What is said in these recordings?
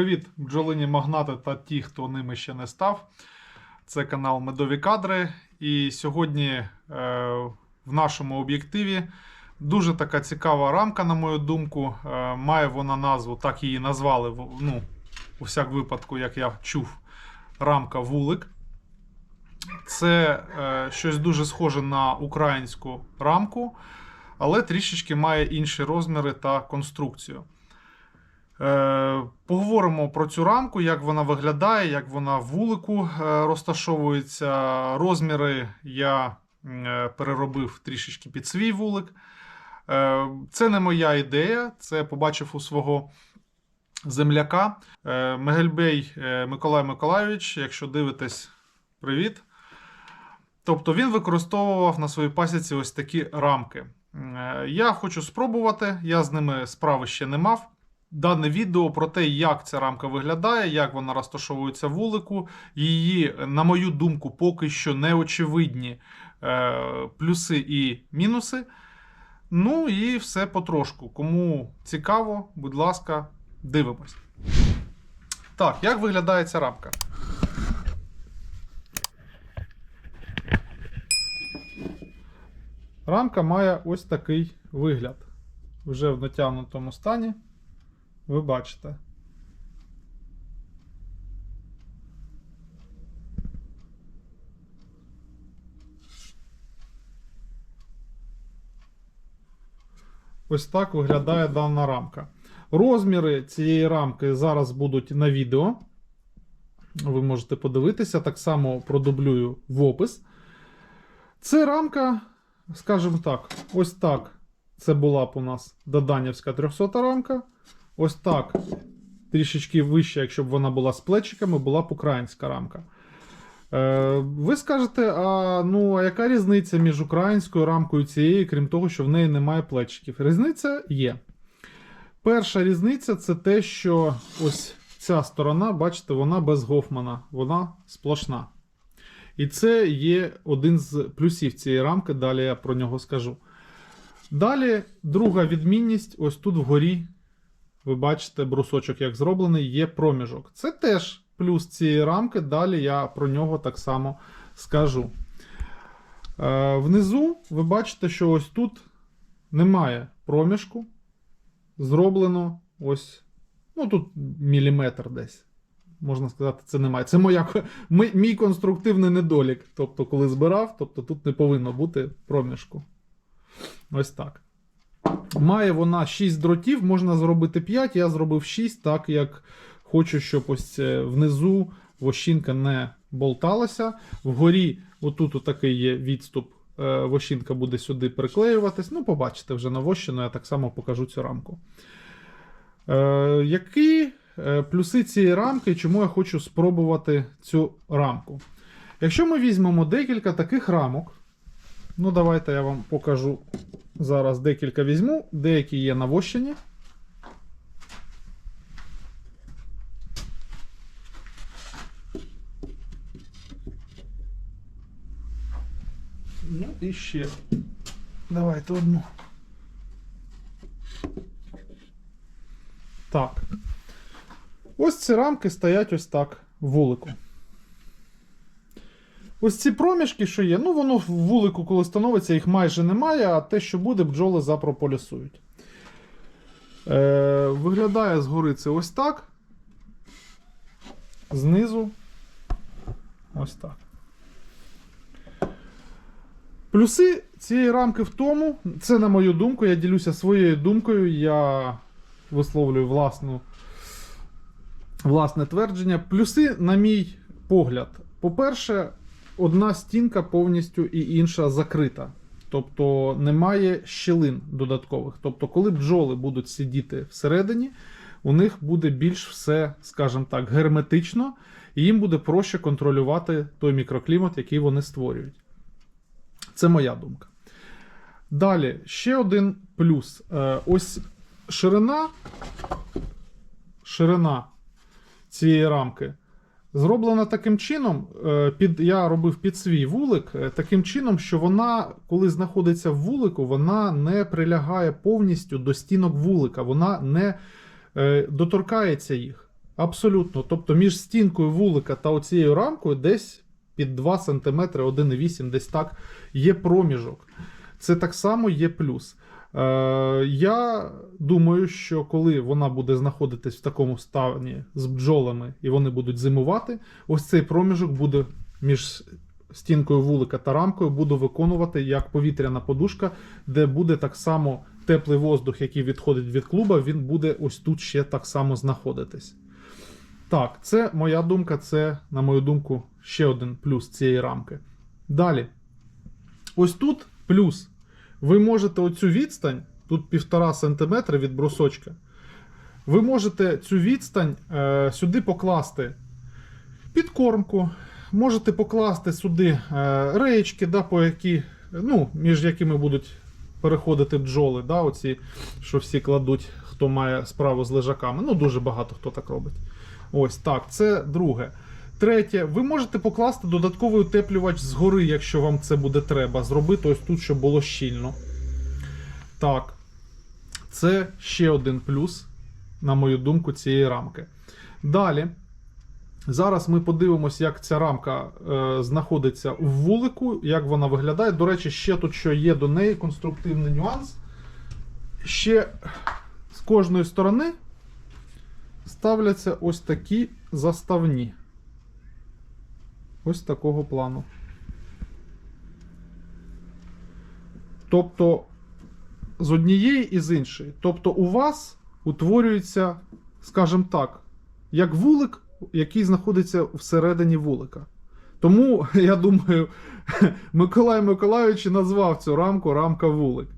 Привіт, бджолині магнати та ті, хто ними ще не став. Це канал Медові Кадри. І сьогодні е, в нашому об'єктиві дуже така цікава рамка, на мою думку. Е, має вона назву, так її назвали. Ну, у всяк випадку, як я чув, рамка вулик. Це е, щось дуже схоже на українську рамку, але трішечки має інші розміри та конструкцію. Поговоримо про цю рамку, як вона виглядає, як вона в вулику е, розташовується. Розміри я е, переробив трішечки під свій вулик. Е, Це не моя ідея, це побачив у свого земляка. Мегельбей Миколай Миколайович, якщо дивитесь, привіт. Тобто він використовував на своїй пасіці ось такі рамки. Я хочу спробувати, я з ними справи ще не мав. Дане відео про те, як ця рамка виглядає, як вона розташовується вулику. Її, на мою думку, поки що не очевидні е, плюси і мінуси. Ну і все потрошку. Кому цікаво, будь ласка, дивимось. Так, як виглядає ця рамка? Рамка має ось такий вигляд. Вже в натягнутому стані. Ви бачите. Ось так виглядає дана рамка. Розміри цієї рамки зараз будуть на відео. Ви можете подивитися, так само продублюю в опис. Це рамка, скажімо так, ось так. Це була б у нас Доданівська 300 рамка. Ось так. Трішечки вище, якщо б вона була з плечиками, була б українська рамка. Е, ви скажете, а ну а яка різниця між українською рамкою цією, крім того, що в неї немає плечиків? Різниця є. Перша різниця це те, що ось ця сторона, бачите, вона без Гофмана, вона сплошна. І це є один з плюсів цієї рамки, далі я про нього скажу. Далі, друга відмінність, ось тут вгорі, ви бачите, брусочок як зроблений, є проміжок. Це теж плюс цієї рамки, далі я про нього так само скажу. Е, внизу ви бачите, що ось тут немає проміжку. Зроблено ось, ну тут міліметр десь. Можна сказати, це немає. Це моя, мій, мій конструктивний недолік. Тобто, коли збирав, тобто тут не повинно бути проміжку. Ось так. Має вона 6 дротів, можна зробити 5. Я зробив 6, так як хочу, щоб ось е, внизу вощинка не болталася. Вгорі, отут отакий є відступ. е, Вощинка буде сюди приклеюватись. Ну, побачите вже на вощину, я так само покажу цю рамку. Е, які е, плюси цієї рамки, чому я хочу спробувати цю рамку? Якщо ми візьмемо декілька таких рамок, ну давайте я вам покажу зараз декілька візьму, деякі є на вощині. Ну і ще. Давайте одну. Так. Ось ці рамки стоять ось так вулику. Ось ці проміжки, що є, ну воно в вулику, коли становиться, їх майже немає, а те, що буде, бджоли запрополісують. Е, виглядає згори це ось так. Знизу. Ось так. Плюси цієї рамки в тому, це на мою думку, я ділюся своєю думкою, я висловлюю власну, власне твердження. Плюси, на мій погляд, по-перше, одна стінка повністю і інша закрита. Тобто немає щілин додаткових. Тобто, коли бджоли будуть сидіти всередині, у них буде більш все, скажімо так, герметично, і їм буде проще контролювати той мікроклімат, який вони створюють. Це моя думка. Далі, ще один плюс. Е, Ось ширина, ширина цієї рамки зроблена таким чином. е, Під, я робив під свій вулик, е, таким чином, що вона, коли знаходиться в вулику, вона не прилягає повністю до стінок вулика, вона не е, доторкається їх. Абсолютно. Тобто між стінкою вулика та оцією рамкою десь під 2 см, 1,8 десь так є проміжок. Це так само є плюс. Е, я думаю, що коли вона буде знаходитись в такому стані з бджолами і вони будуть зимувати, ось цей проміжок буде між стінкою вулика та рамкою буде виконувати як повітряна подушка, де буде так само теплий воздух, який відходить від клуба, він буде ось тут ще так само знаходитись. Так, це моя думка, це, на мою думку, ще один плюс цієї рамки. Далі. Ось тут плюс. Ви можете оцю відстань, тут 1,5 см від брусочка. Ви можете цю відстань е, сюди покласти підкормку, можете покласти сюди е, реєчки, да, по які, ну, між якими будуть переходити бджоли, да, оці, що всі кладуть, хто має справу з лежаками. Ну, дуже багато хто так робить. Ось так, це друге. Третє, ви можете покласти додатковий утеплювач згори, якщо вам це буде треба. Зробити ось тут, щоб було щільно. Так. Це ще один плюс, на мою думку, цієї рамки. Далі. Зараз ми подивимося, як ця рамка е, знаходиться в вулику, як вона виглядає. До речі, ще тут що є до неї конструктивний нюанс. Ще з кожної сторони ставляться ось такі заставні. Ось такого плану. Тобто з однієї і з іншої. Тобто у вас утворюється, скажімо так, як вулик, який знаходиться всередині вулика. Тому, я думаю, Миколай Миколайович назвав цю рамку рамка вулик.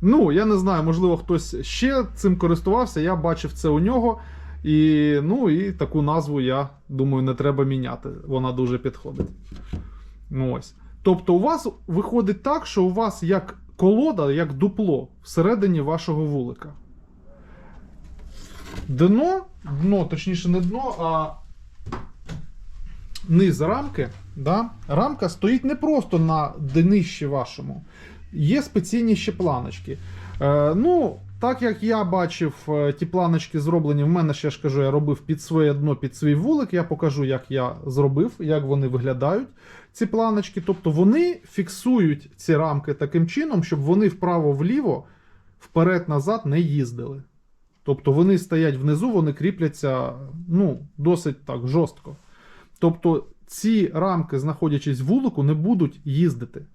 Ну, я не знаю, можливо, хтось ще цим користувався, я бачив це у нього. І, ну, і таку назву, я думаю, не треба міняти. Вона дуже підходить. Ну, ось. Тобто, у вас виходить так, що у вас як колода, як дупло всередині вашого вулика. Дно, дно, точніше, не дно, а низ рамки. Да? Рамка стоїть не просто на днищі вашому. Є спеційні ще планочки. Е, ну, так як я бачив, е, ті планочки зроблені, в мене ще ж кажу, я робив під своє дно, під свій вулик. Я покажу, як я зробив, як вони виглядають, ці планочки. Тобто вони фіксують ці рамки таким чином, щоб вони вправо-вліво, вперед-назад не їздили. Тобто вони стоять внизу, вони кріпляться ну, досить так жорстко. Тобто ці рамки, знаходячись в вулику, не будуть їздити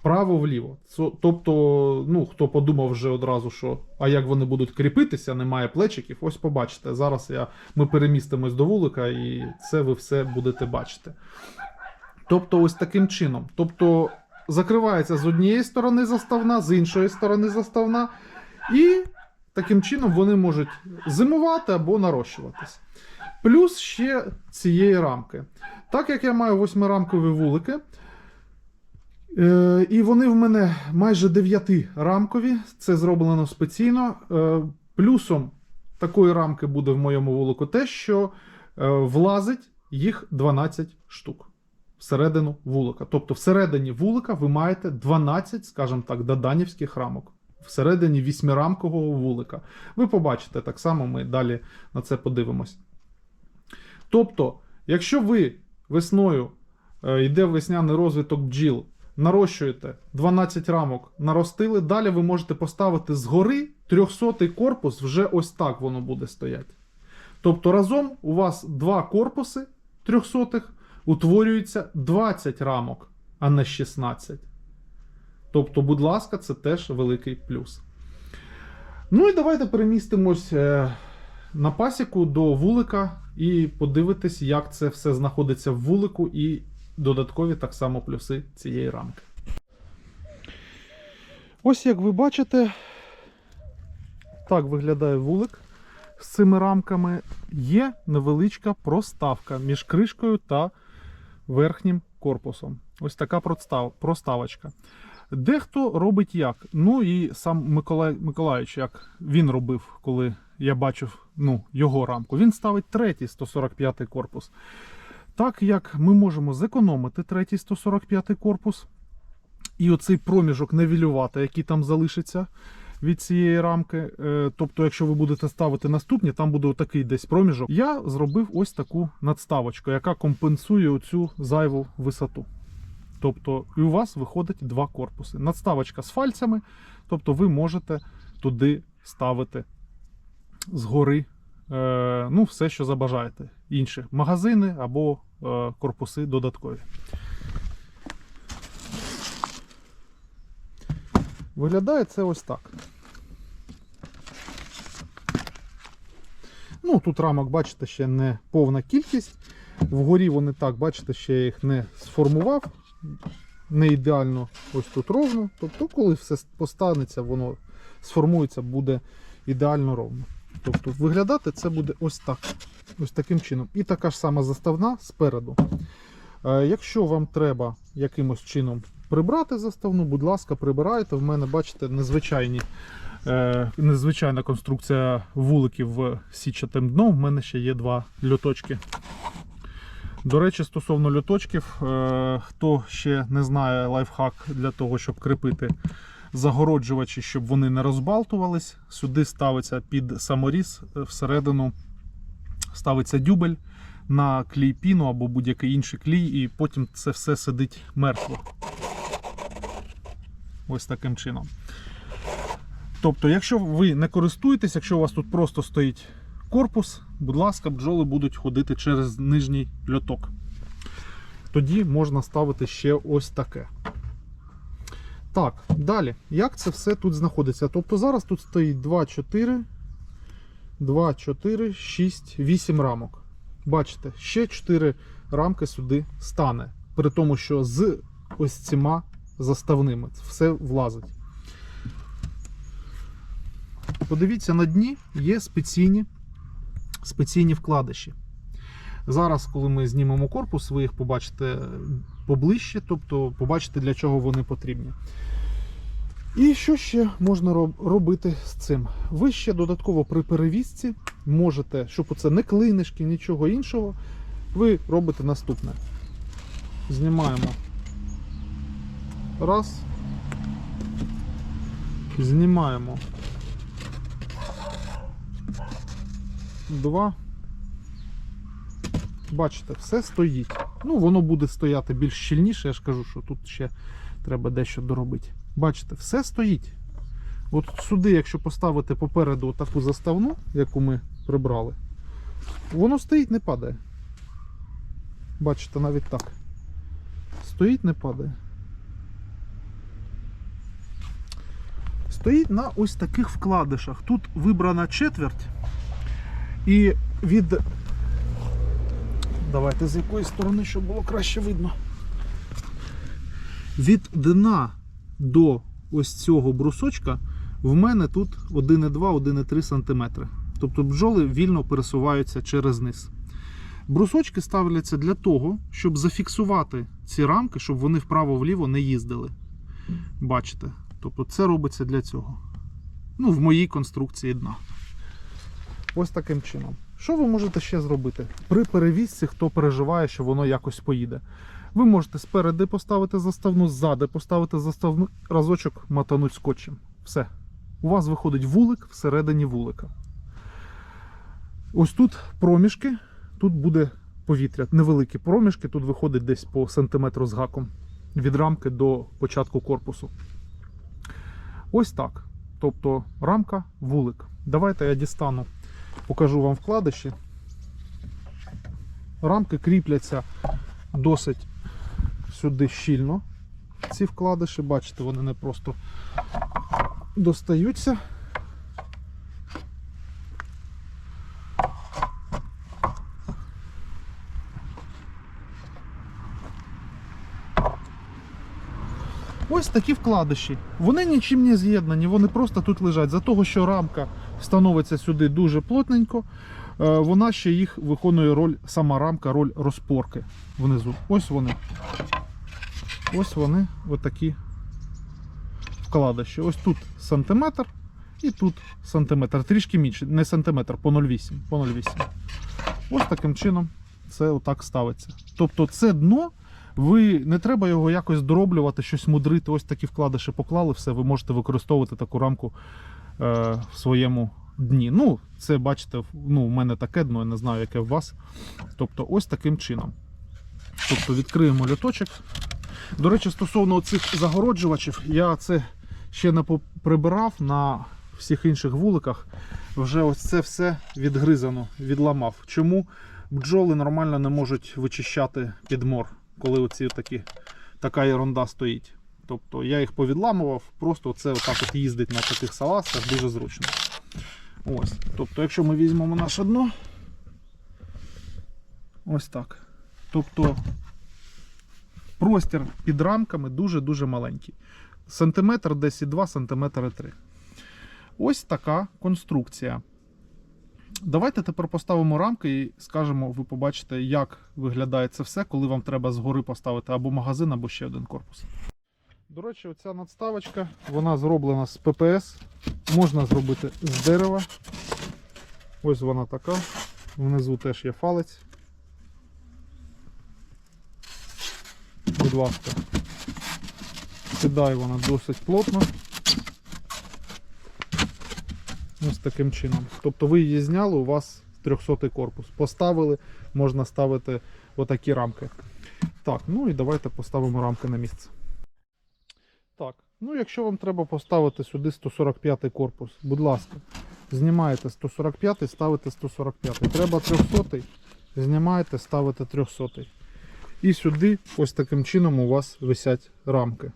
вправо-вліво. Тобто, ну, хто подумав вже одразу, що а як вони будуть кріпитися, немає плечиків, ось побачите. Зараз я, ми перемістимось до вулика, і це ви все будете бачити. Тобто, ось таким чином. Тобто, закривається з однієї сторони заставна, з іншої сторони заставна, і таким чином вони можуть зимувати або нарощуватись. Плюс ще цієї рамки. Так як я маю восьмирамкові вулики, Е, і вони в мене майже 9 рамкові. Це зроблено спеційно. Е, плюсом такої рамки буде в моєму вулику те, що е, влазить їх 12 штук всередину вулика. Тобто, всередині вулика ви маєте 12, скажімо так, даданівських рамок. Всередині вісьмирамкового вулика. Ви побачите, так само ми далі на це подивимось. Тобто, якщо ви весною йде весняний розвиток бджіл, нарощуєте 12 рамок, наростили, далі ви можете поставити згори 300 корпус, вже ось так воно буде стояти. Тобто разом у вас два корпуси 300 утворюється 20 рамок, а не 16. Тобто, будь ласка, це теж великий плюс. Ну і давайте перемістимось е, на пасіку до вулика і подивитись, як це все знаходиться в вулику, і додаткові так само плюси цієї рамки. Ось як ви бачите, так виглядає вулик з цими рамками. Є невеличка проставка між кришкою та верхнім корпусом. Ось така проставочка. Дехто робить як. Ну і сам Миколай Миколаївич, як він робив, коли я бачив ну, його рамку. Він ставить третій 145 корпус. Так як ми можемо зекономити третій 145 корпус, і оцей проміжок невілювати, який там залишиться від цієї рамки. Е, Тобто, якщо ви будете ставити наступні, там буде такий десь проміжок. Я зробив ось таку надставочку, яка компенсує оцю зайву висоту. Тобто, і у вас виходить два корпуси. Надставочка з фальцями, тобто ви можете туди ставити згори ну, все, що забажаєте. Інші магазини або е, корпуси додаткові. Виглядає це ось так. Ну, тут рамок, бачите, ще не повна кількість. Вгорі вони так, бачите, ще я їх не сформував. Не ідеально ось тут ровно. Тобто, коли все постанеться, воно сформується, буде ідеально ровно. Тобто, виглядати це буде ось так. Ось таким чином. І така ж сама заставна спереду. Е, Якщо вам треба якимось чином прибрати заставну, будь ласка, прибирайте. В мене, бачите, незвичайні, е, незвичайна конструкція вуликів січатим дном. В мене ще є два льоточки. До речі, стосовно льоточків, е, хто ще не знає лайфхак для того, щоб кріпити загороджувачі, щоб вони не розбалтувались, сюди ставиться під саморіз е, всередину ставиться дюбель на клей піну або будь-який інший клей, і потім це все сидить мертво. Ось таким чином. Тобто, якщо ви не користуєтесь, якщо у вас тут просто стоїть корпус, будь ласка, бджоли будуть ходити через нижній льоток. Тоді можна ставити ще ось таке. Так, далі. Як це все тут знаходиться? Тобто зараз тут стоїть 2, 4, 2, 4, 6, 8 рамок. Бачите, ще 4 рамки сюди стане. При тому, що з ось цими заставними все влазить. Подивіться, на дні є спеційні, спеційні вкладиші. Зараз, коли ми знімемо корпус, ви їх побачите поближче, тобто побачите, для чого вони потрібні. І що ще можна робити з цим? Ви ще додатково при перевізці можете, щоб оце не клинишки, нічого іншого, ви робите наступне. Знімаємо. Раз. Знімаємо. Два. Бачите, все стоїть. Ну, воно буде стояти більш щільніше, я ж кажу, що тут ще треба дещо доробити. Бачите, все стоїть. От сюди, якщо поставити попереду таку заставну, яку ми прибрали, воно стоїть, не падає. Бачите, навіть так. Стоїть, не падає. Стоїть на ось таких вкладишах. Тут вибрана четверть. І від. Давайте з якої сторони, щоб було краще видно. Від дна до ось цього брусочка в мене тут 1,2-1,3 см. Тобто бджоли вільно пересуваються через низ. Брусочки ставляться для того, щоб зафіксувати ці рамки, щоб вони вправо-вліво не їздили. Бачите? Тобто це робиться для цього. Ну, в моїй конструкції дна. Ось таким чином. Що ви можете ще зробити? При перевізці, хто переживає, що воно якось поїде. Ви можете спереди поставити заставну, ззади поставити заставну, разочок матануть скотчем. Все. У вас виходить вулик всередині вулика. Ось тут проміжки, тут буде повітря. Невеликі проміжки, тут виходить десь по сантиметру з гаком від рамки до початку корпусу. Ось так. Тобто рамка, вулик. Давайте я дістану, покажу вам вкладиші. Рамки кріпляться досить сюди щільно. Ці вкладиші, бачите, вони не просто достаються. Ось такі вкладиші. Вони нічим не з'єднані, вони просто тут лежать. За того, що рамка становиться сюди дуже плотненько, е, вона ще їх виконує роль, сама рамка, роль розпорки внизу. Ось вони. Ось вони, отакі вкладиші. Ось тут сантиметр і тут сантиметр. Трішки менше, не сантиметр, по 0,8. По 0,8. Ось таким чином це отак ставиться. Тобто це дно Ви не треба його якось дороблювати, щось мудрити. Ось такі вкладиші поклали, все, ви можете використовувати таку рамку в своєму дні. Ну, це бачите, в- ну, у мене таке дно, я не знаю, яке у вас. Тобто, ось таким чином. Тобто відкриємо льоточок. До речі, стосовно цих загороджувачів, я це ще не прибирав на всіх інших вуликах. Вже ось це все відгризано, відламав. Чому бджоли нормально не можуть вичищати підмор, коли оці такі, така ерунда стоїть. Тобто я їх повідламував, просто це отак от їздить на таких салазках дуже зручно. Ось. Тобто, якщо ми візьмемо наше дно, ось так. Тобто простір під рамками дуже-дуже маленький. Сантиметр десь і 2, сантиметри 3. Ось така конструкція. Давайте тепер поставимо рамки і скажемо, ви побачите, як виглядає це все, коли вам треба згори поставити або магазин, або ще один корпус. До речі, оця надставочка, вона зроблена з ППС. Можна зробити з дерева. Ось вона така. Внизу теж є фалець. Будь ласка. Сідає вона досить плотно. Ось таким чином. Тобто ви її зняли, у вас 300 корпус. Поставили, можна ставити отакі рамки. Так, ну і давайте поставимо рамки на місце. Так, ну якщо вам треба поставити сюди 145 корпус, будь ласка, знімаєте 145, ставите 145. Треба 300, знімаєте, ставите 300. І сюди ось таким чином у вас висять рамки.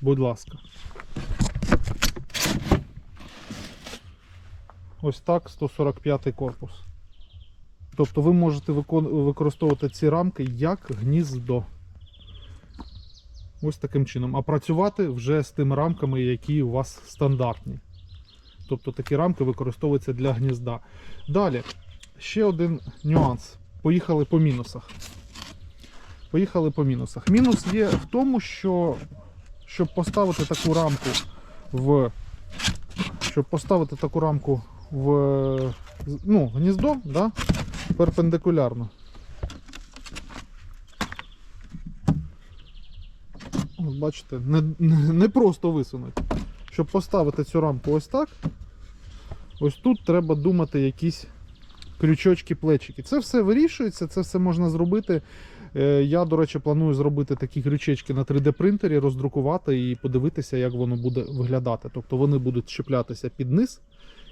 Будь ласка. Ось так 145 корпус. Тобто ви можете використовувати ці рамки як гніздо. Ось таким чином. А працювати вже з тими рамками, які у вас стандартні. Тобто такі рамки використовуються для гнізда. Далі, ще один нюанс. Поїхали по мінусах. Поїхали по мінусах. Мінус є в тому, що щоб поставити таку рамку в. Щоб поставити таку рамку в ну, гніздо, да, перпендикулярно. Бачите, не, не, просто висунути. Щоб поставити цю рамку ось так, ось тут треба думати якісь крючочки, плечики. Це все вирішується, це все можна зробити. Е, Я, до речі, планую зробити такі крючечки на 3D принтері, роздрукувати і подивитися, як воно буде виглядати. Тобто вони будуть чіплятися під низ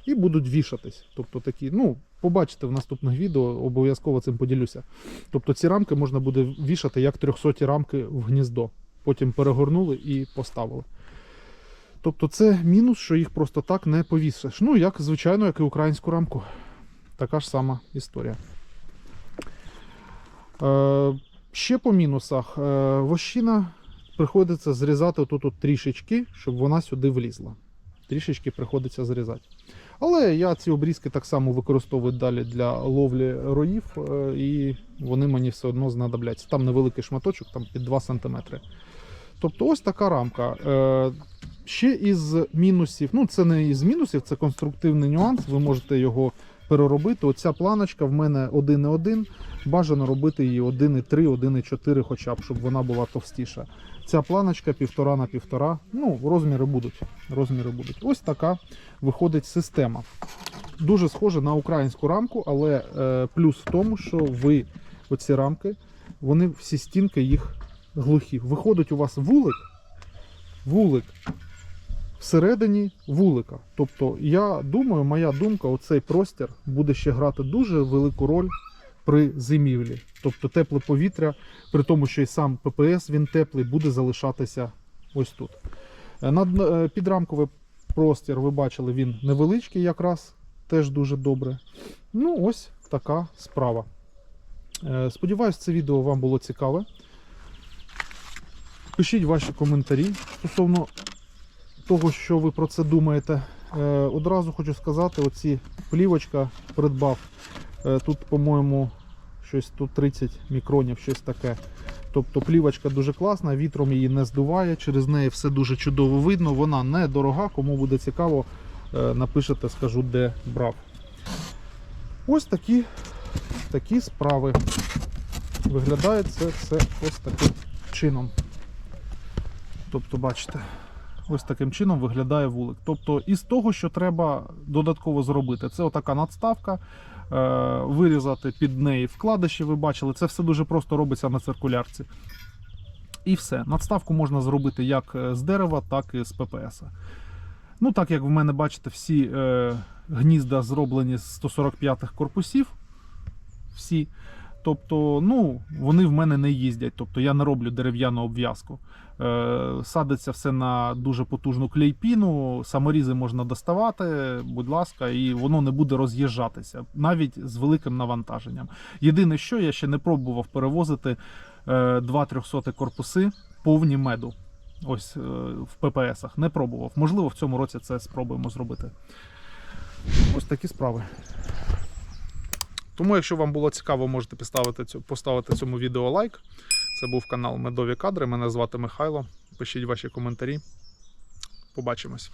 і будуть вішатись. Тобто такі, ну, побачите в наступних відео, обов'язково цим поділюся. Тобто ці рамки можна буде вішати як 300 рамки в гніздо. Потім перегорнули і поставили. Тобто це мінус, що їх просто так не повісиш. Ну, як, звичайно, як і українську рамку. Така ж сама історія. Е, ще по мінусах. Е, вощина приходиться зрізати отут от трішечки, щоб вона сюди влізла. Трішечки приходиться зрізати. Але я ці обрізки так само використовую далі для ловлі роїв, е, і вони мені все одно знадобляться. Там невеликий шматочок, там під 2 см. Тобто ось така рамка. Е, Ще із мінусів, ну це не із мінусів, це конструктивний нюанс. Ви можете його переробити. Оця планочка в мене 1,1. Бажано робити її 1,3, 1,4, хоча б, щоб вона була товстіша. Ця планочка півтора на півтора. Ну, розміри будуть. Розміри будуть. Ось така виходить система. Дуже схоже на українську рамку, але е, плюс в тому, що ви оці рамки, вони всі стінки їх глухі. Виходить у вас вулик, вулик всередині вулика. Тобто, я думаю, моя думка, оцей простір буде ще грати дуже велику роль при зимівлі. Тобто тепле повітря, при тому, що і сам ППС він теплий, буде залишатися ось тут. Е, е, підрамковий простір, ви бачили, він невеличкий якраз, теж дуже добре. Ну, ось така справа. Е, Сподіваюсь, це відео вам було цікаве. Пишіть ваші коментарі стосовно того, що ви про це думаєте. Е, Одразу хочу сказати, оці плівочка придбав. Е, Тут, по-моєму, щось тут 30 мікронів, щось таке. Тобто плівочка дуже класна, вітром її не здуває, через неї все дуже чудово видно. Вона не дорога, кому буде цікаво, е, напишете, скажу, де брав. Ось такі, такі справи. Виглядає це все ось таким чином. Тобто, бачите, ось таким чином виглядає вулик. Тобто, із того, що треба додатково зробити, це отака надставка, е, вирізати під неї вкладиші, ви бачили, це все дуже просто робиться на циркулярці. І все. Надставку можна зробити як е, з дерева, так і з ППС. Ну, так як в мене, бачите, всі е, гнізда зроблені з 145-х корпусів. Всі. Тобто, ну, вони в мене не їздять. Тобто я не роблю дерев'яну обв'язку. Е, садиться все на дуже потужну клейпіну, саморізи можна доставати, будь ласка, і воно не буде роз'їжджатися, навіть з великим навантаженням. Єдине, що я ще не пробував перевозити е, 2-300 корпуси повні меду. Ось е, в ППСах. Не пробував. Можливо, в цьому році це спробуємо зробити. Ось такі справи. Тому, якщо вам було цікаво, можете поставити цьому відео лайк. Це був канал Медові Кадри. Мене звати Михайло. Пишіть ваші коментарі. Побачимось.